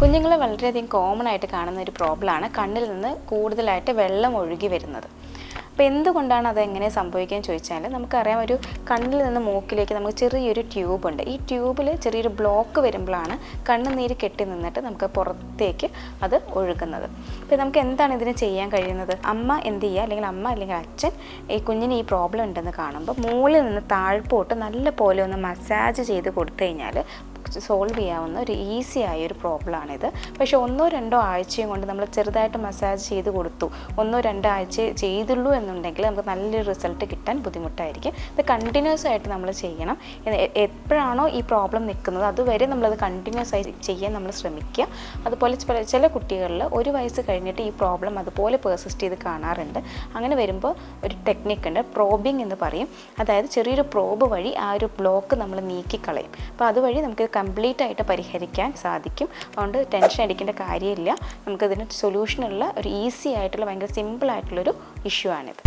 കുഞ്ഞുങ്ങൾ വളരെയധികം കോമൺ ആയിട്ട് കാണുന്ന ഒരു പ്രോബ്ലമാണ് കണ്ണിൽ നിന്ന് കൂടുതലായിട്ട് വെള്ളം ഒഴുകി വരുന്നത്. അപ്പോൾ എന്തുകൊണ്ടാണ് അത് എങ്ങനെ സംഭവിക്കുകയെന്ന് ചോദിച്ചാൽ നമുക്കറിയാം ഒരു കണ്ണിൽ നിന്ന് മൂക്കിലേക്ക് നമുക്ക് ചെറിയൊരു ട്യൂബ് ഉണ്ട്. ഈ ട്യൂബിൽ ചെറിയൊരു ബ്ലോക്ക് വരുമ്പോഴാണ് കണ്ണുനീര് കെട്ടി നിന്നിട്ട് നമുക്ക് പുറത്തേക്ക് അത് ഒഴുകുന്നത്. അപ്പോൾ നമുക്ക് എന്താണ് ഇതിന് ചെയ്യാൻ കഴിയുന്നത്? അമ്മ എന്ത് ചെയ്യുക? അല്ലെങ്കിൽ അമ്മ അല്ലെങ്കിൽ അച്ഛൻ ഈ കുഞ്ഞിന് ഈ പ്രോബ്ലം ഉണ്ടെന്ന് കാണുമ്പോൾ മൂലിൽ നിന്ന് താഴ്പോട്ട് നല്ല പോലെ ഒന്ന് മസാജ് ചെയ്ത് കൊടുത്തു കഴിഞ്ഞാൽ സോൾവ് ചെയ്യാവുന്ന ഒരു ഈസി ആയ ഒരു പ്രോബ്ലമാണിത്. പക്ഷേ ഒന്നോ രണ്ടോ ആഴ്ചയും കൊണ്ട് നമ്മൾ ചെറുതായിട്ട് മസാജ് ചെയ്ത് കൊടുത്തു. ഒന്നോ രണ്ടോ ആഴ്ച ചെയ്തുള്ളൂ എന്നുണ്ടെങ്കിൽ നമുക്ക് നല്ലൊരു റിസൾട്ട് കിട്ടാൻ ബുദ്ധിമുട്ടായിരിക്കും. ഇത് കണ്ടിന്യൂസ് ആയിട്ട് നമ്മൾ ചെയ്യണം. എപ്പോഴാണോ ഈ പ്രോബ്ലം നിൽക്കുന്നത് അതുവരെ നമ്മളത് കണ്ടിന്യൂസ് ആയി ചെയ്യാൻ നമ്മൾ ശ്രമിക്കുക. അതുപോലെ ചില കുട്ടികളിൽ ഒരു വയസ്സ് കഴിഞ്ഞിട്ട് ഈ പ്രോബ്ലം അതുപോലെ പേഴ്സിസ്റ്റ് ചെയ്ത് കാണാറുണ്ട്. അങ്ങനെ വരുമ്പോൾ ഒരു ടെക്നിക്ക് ഉണ്ട് പ്രോബിങ് എന്ന് പറയും. അതായത് ചെറിയൊരു പ്രോബ് വഴി ആ ഒരു ബ്ലോക്ക് നമ്മൾ നീക്കിക്കളയും. അപ്പോൾ അതുവഴി നമുക്ക് കംപ്ലീറ്റ് ആയിട്ട് പരിഹരിക്കാൻ സാധിക്കും. അതുകൊണ്ട് ടെൻഷൻ അടിക്കേണ്ട കാര്യമില്ല. നമുക്കിതിന് സൊല്യൂഷനുള്ള ഒരു ഈസി ആയിട്ടുള്ള ഭയങ്കര സിമ്പിൾ ആയിട്ടുള്ളൊരു ഇഷ്യൂ ആണിത്.